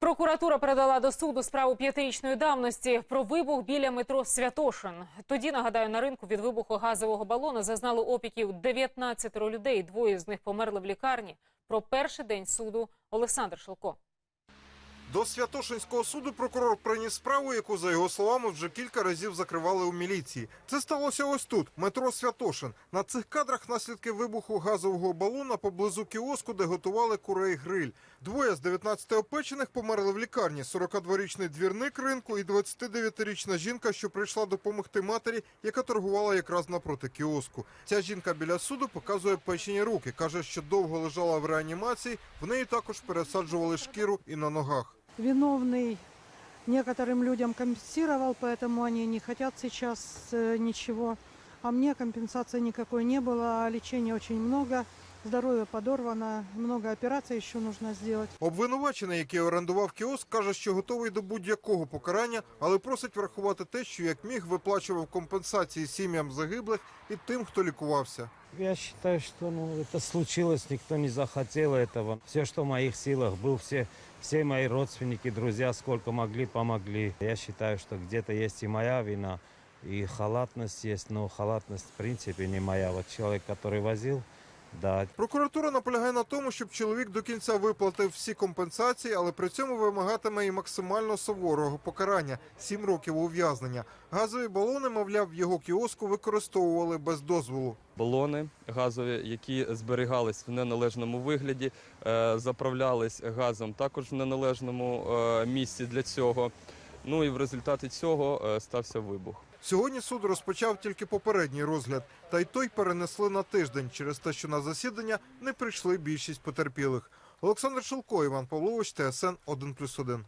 Прокуратура передала до суду справу п'ятирічної давності про вибух біля метро Святошин. Тоді нагадаю, на ринку від вибуху газового балону зазнали опіків 19 людей. Двоє з них померли в лікарні. Про перший день суду Олександр Шилко. До Святошинського суду прокурор приніс справу, яку, за його словами, вже кілька разів закривали у міліції. Це сталося ось тут, метро Святошин. На цих кадрах наслідки вибуху газового балона поблизу кіоску, де готували курей гриль. Двоє з 19 опечених померли в лікарні. 42-річний двірник ринку і 29-річна жінка, що прийшла допомогти матері, яка торгувала якраз напроти кіоску. Ця жінка біля суду показує печені руки. Каже, що довго лежала в реанімації. В неї також пересаджували шкіру і на ногах Виновный некоторым людям компенсировал, поэтому они не хотят сейчас э, ничего. А мне компенсации никакой не было, а лечения очень много, здоровье подорвано, много операций еще нужно сделать. Обвинувачений, який орендував кіоск, каже, що готовий до будь-якого покарання, але просить врахувати те, що як міг виплачував компенсації сім'ям загиблих і тим, хто лікувався. Я считаю, что ну, это случилось, никто не захотел этого. Все, что в моих силах был, все, все мои родственники, друзья, сколько могли, помогли. Я считаю, что где-то есть и моя вина, и халатность есть, но халатность в принципе не моя. Вот человек, который возил, да, Прокуратура наполягає на тому, щоб чоловік до кінця виплатив всі компенсації, але при цьому вимагатиме і максимально суворого покарання сім років ув'язнення. Газові балони, мовляв, в його кіоску використовували без дозволу. балони газові, які зберігались в неналежному вигляді, е, заправлялись газом також в неналежному е, місці для цього. Ну і в результаті цього е, стався вибух. Сьогодні суд розпочав тільки попередній розгляд, та й той перенесли на тиждень через те, що на засідання не прийшли більшість потерпілих. Олександр Шулко, Іван Павлович, ТСН 1+,1.